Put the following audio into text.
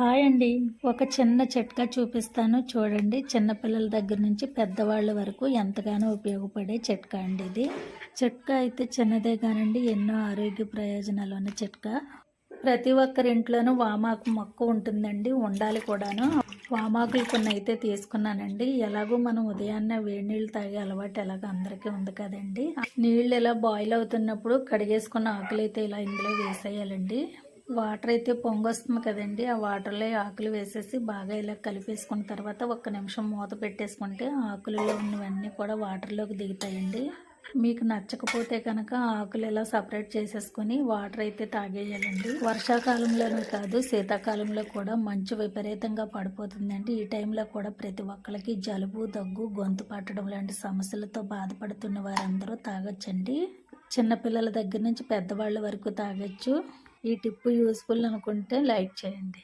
Hi అండి. ఒక చిన్న చిట్కా చూపిస్తాను. చూడండి చిన్నపిల్లల దగ్గర నుంచి పెద్దవాళ్ళ వరకు ఎంతగానో ఉపయోగపడే చిట్కా అండి ఇది. చిట్కా అయితే చిన్నదే కానండి ఎన్నో ఆరోగ్య ప్రయోజనాలు ఉన్న చిట్కా. ప్రతి ఒక్కరి ఇంట్లోనూ వామాకు మొక్క ఉంటుందండి ఉండాలి కూడాను. వామాకులు కొన్ని అయితే తీసుకున్నానండి. ఎలాగో మనం ఉదయాన్నే వేడి నీళ్ళు తాగే అలవాటు ఎలాగో అందరికీ ఉంది కదండి. నీళ్ళు ఇలా బాయిల్ అవుతున్నప్పుడు కడిగేసుకున్న ఆకులు అయితే ఇలా ఇందులో వేసేయాలండి. వాటర్ అయితే పొంగొస్తుంది కదండి. ఆ వాటర్లో ఆకులు వేసేసి బాగా ఇలా కలిపేసుకున్న తర్వాత ఒక్క నిమిషం మూత పెట్టేసుకుంటే ఆకులలో ఉన్నవన్నీ కూడా వాటర్లోకి దిగుతాయండి. మీకు నచ్చకపోతే కనుక ఆకులు ఇలా సపరేట్ చేసేసుకొని వాటర్ అయితే తాగేయాలండి. వర్షాకాలంలోనే కాదు శీతాకాలంలో కూడా మంచు విపరీతంగా పడిపోతుందండి. ఈ టైంలో కూడా ప్రతి ఒక్కరికి జలుబు దగ్గు గొంతు పట్టడం లాంటి సమస్యలతో బాధపడుతున్న వారందరూ తాగొచ్చండి. చిన్నపిల్లల దగ్గర నుంచి పెద్దవాళ్ళ వరకు తాగొచ్చు. ఈ టిప్ యూస్ఫుల్ అనుకుంటే లైక్ చేయండి.